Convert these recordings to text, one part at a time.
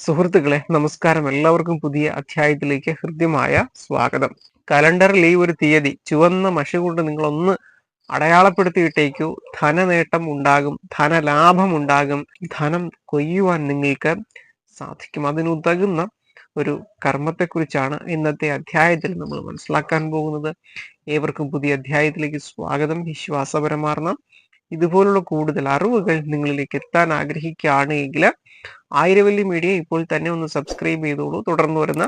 സുഹൃത്തുക്കളെ നമസ്കാരം. എല്ലാവർക്കും പുതിയ അധ്യായത്തിലേക്ക് ഹൃദ്യമായ സ്വാഗതം. കലണ്ടറിൽ ഈ ഒരു തീയതി ചുവന്ന മഷി കൊണ്ട് നിങ്ങളൊന്ന് അടയാളപ്പെടുത്തിയിട്ടേക്കു ധനനേട്ടം ഉണ്ടാകും ധനലാഭം ഉണ്ടാകും. ധനം കൊയ്യുവാൻ നിങ്ങൾക്ക് സാധിക്കും. അതിനുതകുന്ന ഒരു കർമ്മത്തെക്കുറിച്ചാണ് ഇന്നത്തെ അധ്യായത്തിൽ നമ്മൾ മനസ്സിലാക്കാൻ പോകുന്നത്. ഏവർക്കും പുതിയ അധ്യായത്തിലേക്ക് സ്വാഗതം. വിശ്വാസപരമാർന്ന ഇതുപോലുള്ള കൂടുതൽ അറിവുകൾ നിങ്ങളിലേക്ക് എത്താൻ ആഗ്രഹിക്കുകയാണ് എങ്കിൽ ആയിരവല്ലി മീഡിയ ഇപ്പോൾ തന്നെ ഒന്ന് സബ്സ്ക്രൈബ് ചെയ്തോളൂ. തുടർന്ന് വരുന്ന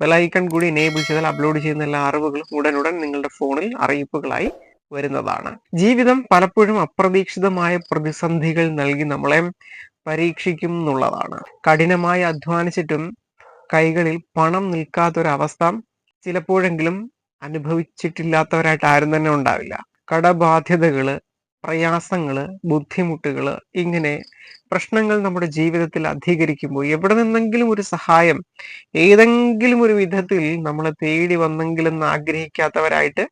ബെലൈക്കൺ കൂടി എനേബിൾ ചെയ്താൽ അപ്ലോഡ് ചെയ്യുന്ന എല്ലാ അറിവുകളും ഉടനുടൻ നിങ്ങളുടെ ഫോണിൽ അറിയിപ്പുകളായി വരുന്നതാണ്. ജീവിതം പലപ്പോഴും അപ്രതീക്ഷിതമായ പ്രതിസന്ധികൾ നൽകി നമ്മളെ പരീക്ഷിക്കും എന്നുള്ളതാണ്. കഠിനമായി അധ്വാനിച്ചിട്ടും കൈകളിൽ പണം നിൽക്കാത്തൊരവസ്ഥ ചിലപ്പോഴെങ്കിലും അനുഭവിച്ചിട്ടില്ലാത്തവരായിട്ട് ആരും തന്നെ ഉണ്ടാവില്ല. കടബാധ്യതകൾ പ്രയാസങ്ങൾ ബുദ്ധിമുട്ടുകൾ ഇങ്ങനെ പ്രശ്നങ്ങൾ നമ്മുടെ ജീവിതത്തിൽ അധികരിക്കുമ്പോൾ എവിടെ നിന്നെങ്കിലും ഒരു സഹായം ഏതെങ്കിലും ഒരു വിധത്തിൽ നമ്മളെ തേടി വന്നെങ്കിലെന്ന് ആഗ്രഹിക്കാത്തവരായിട്ട്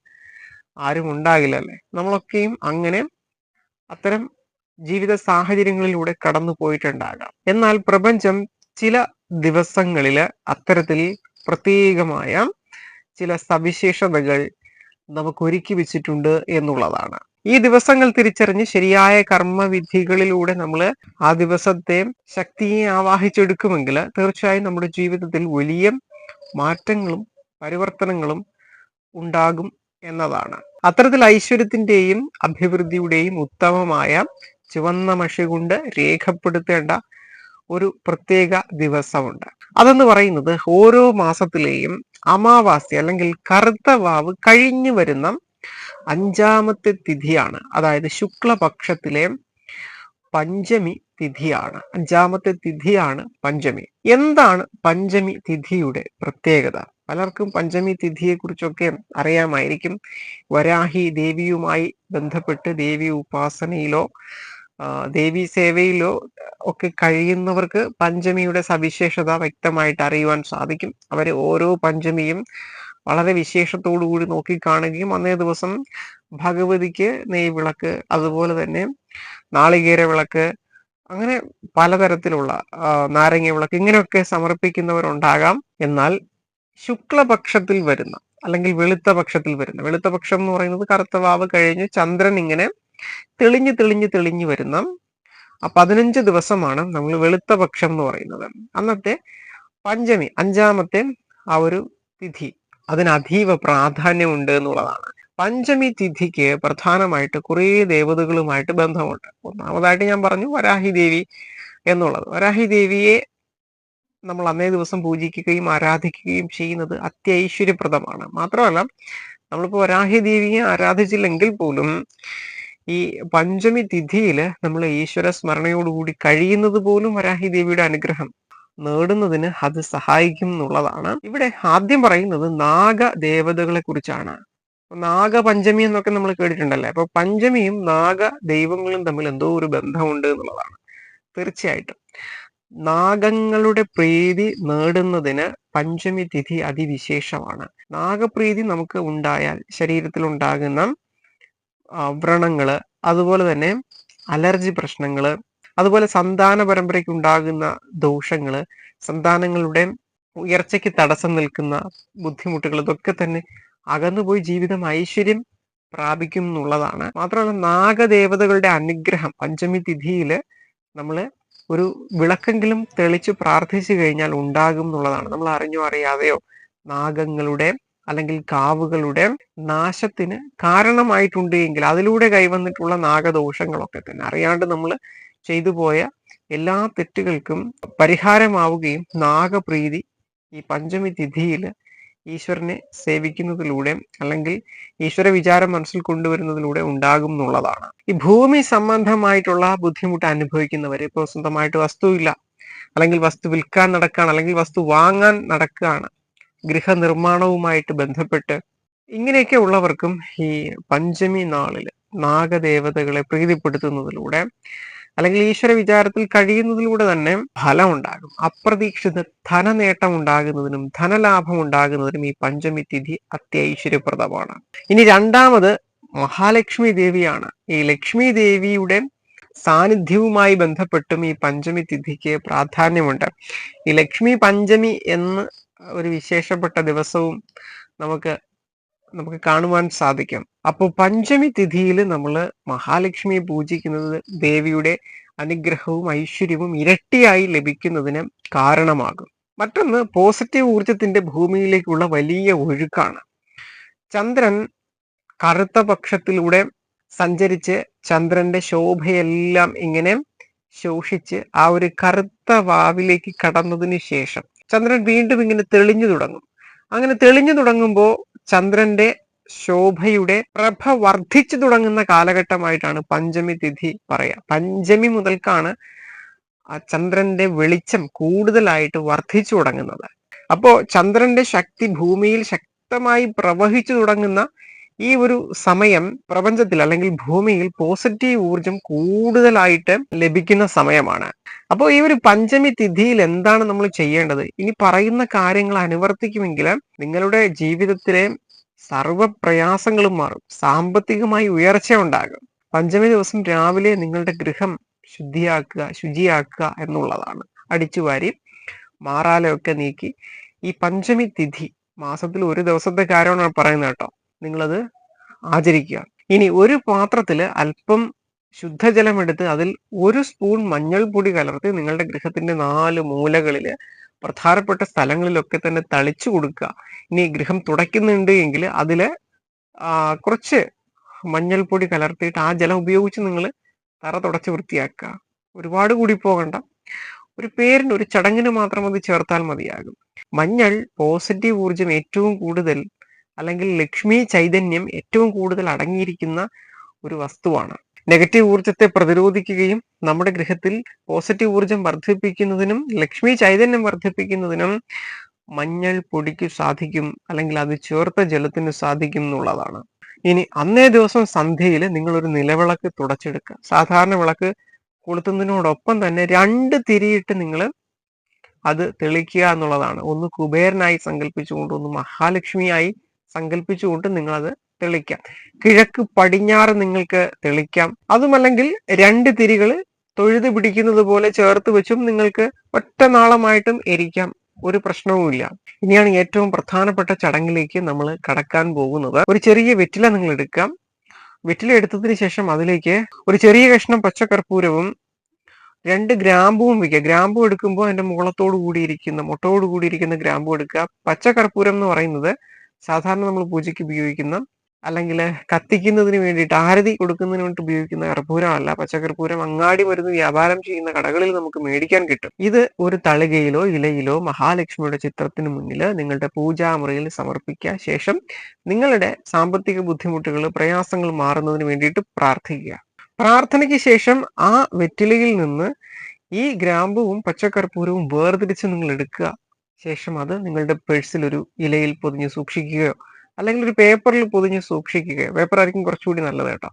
ആരും ഉണ്ടാകില്ല അല്ലെ? നമ്മളൊക്കെയും അങ്ങനെ അത്തരം ജീവിത സാഹചര്യങ്ങളിലൂടെ കടന്നു പോയിട്ടുണ്ടാകാം. എന്നാൽ പ്രപഞ്ചം ചില ദിവസങ്ങളിൽ അത്തരത്തിൽ പ്രത്യേകമായ ചില സവിശേഷതകൾ നമുക്ക് ഒരുക്കി വെച്ചിട്ടുണ്ട് എന്നുള്ളതാണ്. ഈ ദിവസങ്ങൾ തിരിച്ചറിഞ്ഞ് ശരിയായ കർമ്മവിധികളിലൂടെ നമ്മൾ ആ ദിവസത്തെ ശക്തിയെ ആവാഹിച്ചെടുക്കുമെങ്കിൽ തീർച്ചയായും നമ്മുടെ ജീവിതത്തിൽ വലിയ മാറ്റങ്ങളും പരിവർത്തനങ്ങളും ഉണ്ടാകും എന്നതാണ്. അത്തരത്തിൽ ഐശ്വര്യത്തിന്റെയും അഭിവൃദ്ധിയുടെയും ഉത്തമമായ ചുവന്ന മഷി കൊണ്ട് രേഖപ്പെടുത്തേണ്ട ഒരു പ്രത്യേക ദിവസമുണ്ട്. അതെന്ന് പറയുന്നത് ഓരോ മാസത്തിലെയും അമാവാസി അല്ലെങ്കിൽ കറുത്ത വാവ് കഴിഞ്ഞു വരുന്ന അഞ്ചാമത്തെ തിഥിയാണ്. അതായത് ശുക്ലപക്ഷത്തിലെ പഞ്ചമി തിഥിയാണ്. അഞ്ചാമത്തെ തിഥിയാണ് പഞ്ചമി. എന്താണ് പഞ്ചമി തിഥിയുടെ പ്രത്യേകത? പലർക്കും പഞ്ചമി തിഥിയെ കുറിച്ചൊക്കെ അറിയാമായിരിക്കും. വരാഹി ദേവിയുമായി ബന്ധപ്പെട്ട് ദേവി ഉപാസനയിലോ ദേവീ സേവയിലോ ഒക്കെ കഴിയുന്നവർക്ക് പഞ്ചമിയുടെ സവിശേഷത വ്യക്തമായിട്ട് അറിയുവാൻ സാധിക്കും. അവർ ഓരോ പഞ്ചമിയും വളരെ വിശേഷത്തോടു കൂടി നോക്കിക്കാണുകയും അന്നേ ദിവസം ഭഗവതിക്ക് നെയ് വിളക്ക് അതുപോലെ തന്നെ നാളികേര വിളക്ക് അങ്ങനെ പലതരത്തിലുള്ള നാരങ്ങ വിളക്ക് ഇങ്ങനെയൊക്കെ സമർപ്പിക്കുന്നവരുണ്ടാകാം. എന്നാൽ ശുക്ലപക്ഷത്തിൽ വരുന്ന അല്ലെങ്കിൽ വെളുത്ത പക്ഷത്തിൽ വരുന്ന വെളുത്ത പക്ഷം എന്ന് പറയുന്നത് കറുത്ത വാവ് കഴിഞ്ഞ് ചന്ദ്രൻ ഇങ്ങനെ തെളിഞ്ഞ് തെളിഞ്ഞ് തെളിഞ്ഞ് വരുന്ന ആ പതിനഞ്ച് ദിവസമാണ് നമ്മൾ വെളുത്ത പക്ഷം എന്ന് പറയുന്നത്. അന്നത്തെ പഞ്ചമി അഞ്ചാമത്തെ ആ ഒരു തിഥി. അതിന് അതീവ പ്രാധാന്യമുണ്ട് എന്നുള്ളതാണ്. പഞ്ചമി തിഥിക്ക് പ്രധാനമായിട്ട് കുറേ ദേവതകളുമായിട്ട് ബന്ധമുണ്ട്. ഒന്നാമതായിട്ട് ഞാൻ പറഞ്ഞു വരാഹി ദേവി എന്നുള്ളത്. വരാഹി ദേവിയെ നമ്മൾ അന്നേ ദിവസം പൂജിക്കുകയും ആരാധിക്കുകയും ചെയ്യുന്നത് അത്യൈശ്വര്യപ്രദമാണ് മാത്രമല്ല നമ്മളിപ്പോൾ വരാഹി ദേവിയെ ആരാധിച്ചില്ലെങ്കിൽ പോലും ഈ പഞ്ചമി തിഥിയിൽ നമ്മൾ ഈശ്വര സ്മരണയോടുകൂടി കഴിയുന്നത് പോലും വരാഹി ദേവിയുടെ അനുഗ്രഹം നേടുന്നതിന് അത് സഹായിക്കും എന്നുള്ളതാണ്. ഇവിടെ ആദ്യം പറയുന്നത് നാഗ ദേവതകളെ കുറിച്ചാണ് നാഗപഞ്ചമി എന്നൊക്കെ നമ്മൾ കേട്ടിട്ടുണ്ടല്ലേ? അപ്പൊ പഞ്ചമിയും നാഗ ദൈവങ്ങളും തമ്മിൽ എന്തോ ഒരു ബന്ധമുണ്ട് എന്നുള്ളതാണ്. തീർച്ചയായിട്ടും. നാഗങ്ങളുടെ പ്രീതി നേടുന്നതിന് പഞ്ചമി തിഥി അതിവിശേഷമാണ്. നാഗപ്രീതി നമുക്ക് ഉണ്ടായാൽ ശരീരത്തിൽ ഉണ്ടാകുന്ന വ്രണങ്ങൾ അതുപോലെ തന്നെ അലർജി പ്രശ്നങ്ങൾ അതുപോലെ സന്താന പരമ്പരയ്ക്ക് ഉണ്ടാകുന്ന ദോഷങ്ങൾ സന്താനങ്ങളുടെ ഉയർച്ചയ്ക്ക് തടസ്സം നിൽക്കുന്ന ബുദ്ധിമുട്ടുകൾ ഇതൊക്കെ തന്നെ അകന്നുപോയി ജീവിതം ഐശ്വര്യം പ്രാപിക്കും എന്നുള്ളതാണ്. മാത്രമല്ല നാഗദേവതകളുടെ അനുഗ്രഹം പഞ്ചമി തിഥിയിൽ നമ്മൾ ഒരു വിളക്കെങ്കിലും തെളിച്ച് പ്രാർത്ഥിച്ചു കഴിഞ്ഞാൽ ഉണ്ടാകും എന്നുള്ളതാണ്. നമ്മൾ അറിഞ്ഞോ അറിയാതെയോ നാഗങ്ങളുടെ അല്ലെങ്കിൽ കാവുകളുടെ നാശത്തിന് കാരണമായിട്ടുണ്ട് എങ്കിൽ അതിലൂടെ കൈവന്നിട്ടുള്ള നാഗദോഷങ്ങളൊക്കെ തന്നെ. അറിയാണ്ട് നമ്മൾ ചെയ്തു പോയ എല്ലാ തെറ്റുകൾക്കും പരിഹാരമാവുകയും നാഗപ്രീതി ഈ പഞ്ചമി തിഥിയിൽ ഈശ്വരനെ സേവിക്കുന്നതിലൂടെ അല്ലെങ്കിൽ ഈശ്വര വിചാരം മനസ്സിൽ കൊണ്ടുവരുന്നതിലൂടെ ഉണ്ടാകും എന്നുള്ളതാണ്. ഈ ഭൂമി സംബന്ധമായിട്ടുള്ള ബുദ്ധിമുട്ട് അനുഭവിക്കുന്നവർ ഇപ്പോൾ സ്വന്തമായിട്ട് വസ്തുവില്ല. അല്ലെങ്കിൽ വസ്തു വിൽക്കാൻ നടക്കുകയാണ് അല്ലെങ്കിൽ വസ്തു വാങ്ങാൻ നടക്കുകയാണ് ഗൃഹനിർമ്മാണവുമായിട്ട് ബന്ധപ്പെട്ട് ഇങ്ങനെയൊക്കെ ഉള്ളവർക്കും ഈ പഞ്ചമി നാളിൽ നാഗദേവതകളെ പ്രീതിപ്പെടുത്തുന്നതിലൂടെ അല്ലെങ്കിൽ ഈശ്വര വിചാരത്തിൽ കഴിയുന്നതിലൂടെ തന്നെ ഫലം ഉണ്ടാകും അപ്രതീക്ഷിത ധനനേട്ടം ഉണ്ടാകുന്നതിനും ധനലാഭം ഉണ്ടാകുന്നതിനും ഈ പഞ്ചമി തിഥി അത്യൈശ്വര്യപ്രദമാണ്. ഇനി രണ്ടാമത് മഹാലക്ഷ്മി ദേവിയാണ്. ഈ ലക്ഷ്മി ദേവിയുടെ സാന്നിധ്യവുമായി ബന്ധപ്പെട്ടും ഈ പഞ്ചമി തിഥിക്ക് പ്രാധാന്യമുണ്ട്. ഈ ലക്ഷ്മി പഞ്ചമി എന്ന് ഒരു വിശേഷപ്പെട്ട ദിവസവും നമുക്ക് നമുക്ക് കാണുവാൻ സാധിക്കും. അപ്പോൾ പഞ്ചമി തിഥിയിൽ നമ്മൾ മഹാലക്ഷ്മിയെ പൂജിക്കുന്നത് ദേവിയുടെ അനുഗ്രഹവും ഐശ്വര്യവും ഇരട്ടിയായി ലഭിക്കുന്നതിന് കാരണമാകും. മറ്റൊന്ന് പോസിറ്റീവ് ഊർജത്തിന്റെ ഭൂമിയിലേക്കുള്ള വലിയ ഒഴുക്കാണ്. ചന്ദ്രൻ കറുത്ത പക്ഷത്തിലൂടെ സഞ്ചരിച്ച് ചന്ദ്രന്റെ ശോഭയെല്ലാം ഇങ്ങനെ ശോഷിച്ച് ആ ഒരു കറുത്ത വാവിലേക്ക് കടന്നതിന് ശേഷം ചന്ദ്രൻ വീണ്ടും ഇങ്ങനെ തെളിഞ്ഞു തുടങ്ങും. അങ്ങനെ തെളിഞ്ഞു തുടങ്ങുമ്പോൾ ചന്ദ്രന്റെ ശോഭയുടെ പ്രഭ വർദ്ധിച്ചു തുടങ്ങുന്ന കാലഘട്ടമായിട്ടാണ് പഞ്ചമി തിഥി പറയാ. പഞ്ചമി മുതൽക്കാണ് ആ ചന്ദ്രന്റെ വെളിച്ചം കൂടുതലായിട്ട് വർദ്ധിച്ചു തുടങ്ങുന്നത്. അപ്പോ ചന്ദ്രന്റെ ശക്തി ഭൂമിയിൽ ശക്തമായി പ്രവഹിച്ചു തുടങ്ങുന്ന ഈ ഒരു സമയം പ്രപഞ്ചത്തിൽ അല്ലെങ്കിൽ ഭൂമിയിൽ പോസിറ്റീവ് ഊർജം കൂടുതലായിട്ട് ലഭിക്കുന്ന സമയമാണ്. അപ്പോൾ ഈ ഒരു പഞ്ചമി തിഥിയിൽ എന്താണ് നമ്മൾ ചെയ്യേണ്ടത്? ഇനി പറയുന്ന കാര്യങ്ങൾ അനുവർത്തിക്കുമെങ്കിൽ നിങ്ങളുടെ ജീവിതത്തിലെ സർവ പ്രയാസങ്ങളും മാറും. സാമ്പത്തികമായി ഉയർച്ച ഉണ്ടാകും. പഞ്ചമി ദിവസം രാവിലെ നിങ്ങളുടെ ഗൃഹം ശുദ്ധിയാക്കുക ശുചിയാക്കുക എന്നുള്ളതാണ്. അടിച്ചുവാരി മാറാലയൊക്കെ നീക്കി. ഈ പഞ്ചമി തിഥി മാസത്തിൽ ഒരു ദിവസത്തെ കാര്യമാണ് പറയുന്നത് കേട്ടോ. നിങ്ങളത് ആചരിക്കുക. ഇനി ഒരു പാത്രത്തിൽ അല്പം ശുദ്ധജലം എടുത്ത് അതിൽ ഒരു സ്പൂൺ മഞ്ഞൾപ്പൊടി കലർത്തി നിങ്ങളുടെ ഗൃഹത്തിന്റെ നാല് മൂലകളിൽ പ്രധാനപ്പെട്ട സ്ഥലങ്ങളിലൊക്കെ തന്നെ തളിച്ചു കൊടുക്കുക. ഇനി ഗൃഹം തുടയ്ക്കുന്നുണ്ട് എങ്കിൽ അതിൽ കുറച്ച് മഞ്ഞൾപ്പൊടി കലർത്തിയിട്ട് ആ ജലം ഉപയോഗിച്ച് നിങ്ങൾ തറ തുടച്ച് വൃത്തിയാക്കുക. ഒരുപാട് കൂടി പോകണ്ട. ഒരു പേരിന് ഒരു ചടങ്ങിന് മാത്രം അത് ചേർത്താൽ മതിയാകും. മഞ്ഞൾ പോസിറ്റീവ് ഊർജം ഏറ്റവും കൂടുതൽ അല്ലെങ്കിൽ ലക്ഷ്മി ചൈതന്യം ഏറ്റവും കൂടുതൽ അടങ്ങിയിരിക്കുന്ന ഒരു വസ്തുവാണ്. നെഗറ്റീവ് ഊർജത്തെ പ്രതിരോധിക്കുകയും നമ്മുടെ ഗൃഹത്തിൽ പോസിറ്റീവ് ഊർജം വർദ്ധിപ്പിക്കുന്നതിനും ലക്ഷ്മി ചൈതന്യം വർദ്ധിപ്പിക്കുന്നതിനും മഞ്ഞൾ പൊടിക്ക് സാധിക്കും അല്ലെങ്കിൽ അത് ചേർത്ത ജലത്തിന് സാധിക്കും എന്നുള്ളതാണ്. ഇനി അന്നേ ദിവസം സന്ധ്യയിൽ നിങ്ങൾ ഒരു നിലവിളക്ക് തുടച്ചെടുക്കുക. സാധാരണ വിളക്ക് കൊളുത്തുന്നതിനോടൊപ്പം തന്നെ രണ്ട് തിരിയിട്ട് നിങ്ങൾ അത് തെളിക്കുക എന്നുള്ളതാണ്. ഒന്ന് കുബേരനായി സങ്കല്പിച്ചുകൊണ്ട് ഒന്ന് മഹാലക്ഷ്മിയായി സങ്കല്പിച്ചുകൊണ്ട് നിങ്ങൾ അത് തെളിക്കാം. കിഴക്ക് പടിഞ്ഞാറ് നിങ്ങൾക്ക് തെളിക്കാം. അതുമല്ലെങ്കിൽ രണ്ട് തിരികൾ തൊഴുത് പിടിക്കുന്നത് പോലെ ചേർത്ത് വെച്ചും നിങ്ങൾക്ക് ഒറ്റ നാളമായിട്ടും എരിക്കാം. ഒരു പ്രശ്നവുമില്ല. ഇനിയാണ് ഏറ്റവും പ്രധാനപ്പെട്ട ചടങ്ങിലേക്ക് നമ്മൾ കടക്കാൻ പോകുന്നത്. ഒരു ചെറിയ വെറ്റില നിങ്ങൾ എടുക്കാം. വെറ്റില എടുത്തതിന് ശേഷം അതിലേക്ക് ഒരു ചെറിയ കഷ്ണം പച്ചക്കർപ്പൂരവും രണ്ട് ഗ്രാമ്പുവും വയ്ക്കുക. ഗ്രാമ്പു എടുക്കുമ്പോൾ അതിന്റെ മുകളത്തോട് കൂടിയിരിക്കുന്ന മുട്ടയോട് കൂടിയിരിക്കുന്ന ഗ്രാമ്പു എടുക്കുക. പച്ചക്കർപ്പൂരം എന്ന് പറയുന്നത് സാധാരണ നമ്മൾ പൂജയ്ക്ക് ഉപയോഗിക്കുന്ന അല്ലെങ്കിൽ കത്തിക്കുന്നതിന് വേണ്ടിയിട്ട് ആരതി കൊടുക്കുന്നതിന് വേണ്ടി ഉപയോഗിക്കുന്ന കർപ്പൂരമല്ല. പച്ചക്കർപ്പൂരം അങ്ങാടി മരുന്ന് വ്യാപാരം ചെയ്യുന്ന കടകളിൽ നമുക്ക് മേടിക്കാൻ കിട്ടും. ഇത് ഒരു തളികയിലോ ഇലയിലോ മഹാലക്ഷ്മിയുടെ ചിത്രത്തിന് മുന്നിൽ നിങ്ങളുടെ പൂജാമുറിയിൽ സമർപ്പിക്കുക ശേഷം നിങ്ങളുടെ സാമ്പത്തിക ബുദ്ധിമുട്ടുകൾ പ്രയാസങ്ങൾ മാറുന്നതിന് വേണ്ടിയിട്ട് പ്രാർത്ഥിക്കുക. പ്രാർത്ഥനയ്ക്ക് ശേഷം ആ വെറ്റിലയിൽ നിന്ന് ഈ ഗ്രാമ്പുവും പച്ചക്കർപ്പൂരവും വേർതിരിച്ച് നിങ്ങൾ എടുക്കുക. ശേഷം അത് നിങ്ങളുടെ പേഴ്സിൽ ഒരു ഇലയിൽ പൊതിഞ്ഞ് സൂക്ഷിക്കുകയോ അല്ലെങ്കിൽ ഒരു പേപ്പറിൽ പൊതിഞ്ഞ് സൂക്ഷിക്കുകയോ പേപ്പർ ആയിരിക്കും കുറച്ചുകൂടി നല്ലത് കേട്ടോ.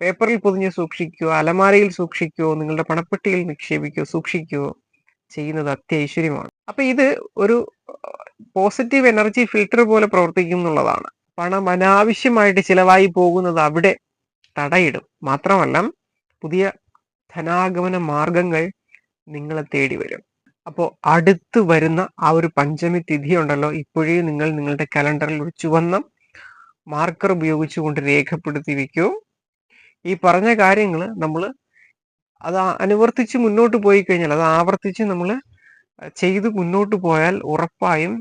പേപ്പറിൽ പൊതിഞ്ഞ് സൂക്ഷിക്കുകയോ അലമാരയിൽ സൂക്ഷിക്കുകയോ നിങ്ങളുടെ പണപ്പെട്ടിയിൽ നിക്ഷേപിക്കുകയോ സൂക്ഷിക്കുകയോ ചെയ്യുന്നത് അത്യൈശ്വര്യമാണ് അപ്പൊ ഇത് ഒരു പോസിറ്റീവ് എനർജി ഫിൽട്ടർ പോലെ പ്രവർത്തിക്കും എന്നുള്ളതാണ്. പണം അനാവശ്യമായിട്ട് ചിലവായി പോകുന്നത് അവിടെ തടയിടും. മാത്രമല്ല പുതിയ ധനാഗമന മാർഗങ്ങൾ നിങ്ങളെ തേടി വരും അപ്പോൾ അടുത്ത് വരുന്ന ആ ഒരു പഞ്ചമി തിഥി ഉണ്ടല്ലോ ഇപ്പോഴേ നിങ്ങൾ നിങ്ങളുടെ കലണ്ടറിൽ ഒരു ചുവന്ന മാർക്കർ ഉപയോഗിച്ചുകൊണ്ട് രേഖപ്പെടുത്തി വെക്കൂ ഈ പറഞ്ഞ കാര്യങ്ങൾ നമ്മൾ അത് അനുവർത്തിച്ച് മുന്നോട്ട് പോയി കഴിഞ്ഞാൽ അത് ആവർത്തിച്ച് നമ്മൾ ചെയ്ത് മുന്നോട്ട് പോയാൽ ഉറപ്പായും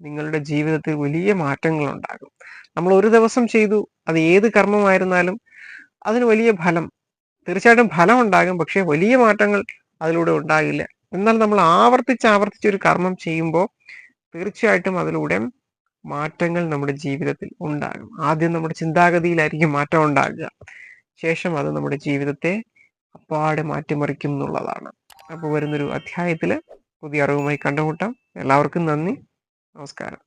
നിങ്ങളുടെ ജീവിതത്തിൽ വലിയ മാറ്റങ്ങൾ ഉണ്ടാകും നമ്മൾ ഒരു ദിവസം ചെയ്തു അത് ഏത് കർമ്മമായിരുന്നാലും അതിന് വലിയ ഫലം തീർച്ചയായിട്ടും ഫലം ഉണ്ടാകും പക്ഷെ വലിയ മാറ്റങ്ങൾ അതിലൂടെ ഉണ്ടാകില്ല. എന്നാൽ നമ്മൾ ആവർത്തിച്ച് ആവർത്തിച്ച് ഒരു കർമ്മം ചെയ്യുമ്പോൾ തീർച്ചയായിട്ടും അതിലൂടെ മാറ്റങ്ങൾ നമ്മുടെ ജീവിതത്തിൽ ഉണ്ടാകും. ആദ്യം നമ്മുടെ ചിന്താഗതിയിലായിരിക്കും മാറ്റം ഉണ്ടാകുക. ശേഷം അത് നമ്മുടെ ജീവിതത്തെ അപ്പാടെ മാറ്റിമറിക്കും എന്നുള്ളതാണ്. അപ്പോൾ വരുന്നൊരു അധ്യായത്തിൽ പുതിയ അറിവുമായി കണ്ടുമുട്ടാം. എല്ലാവർക്കും നന്ദി. നമസ്കാരം.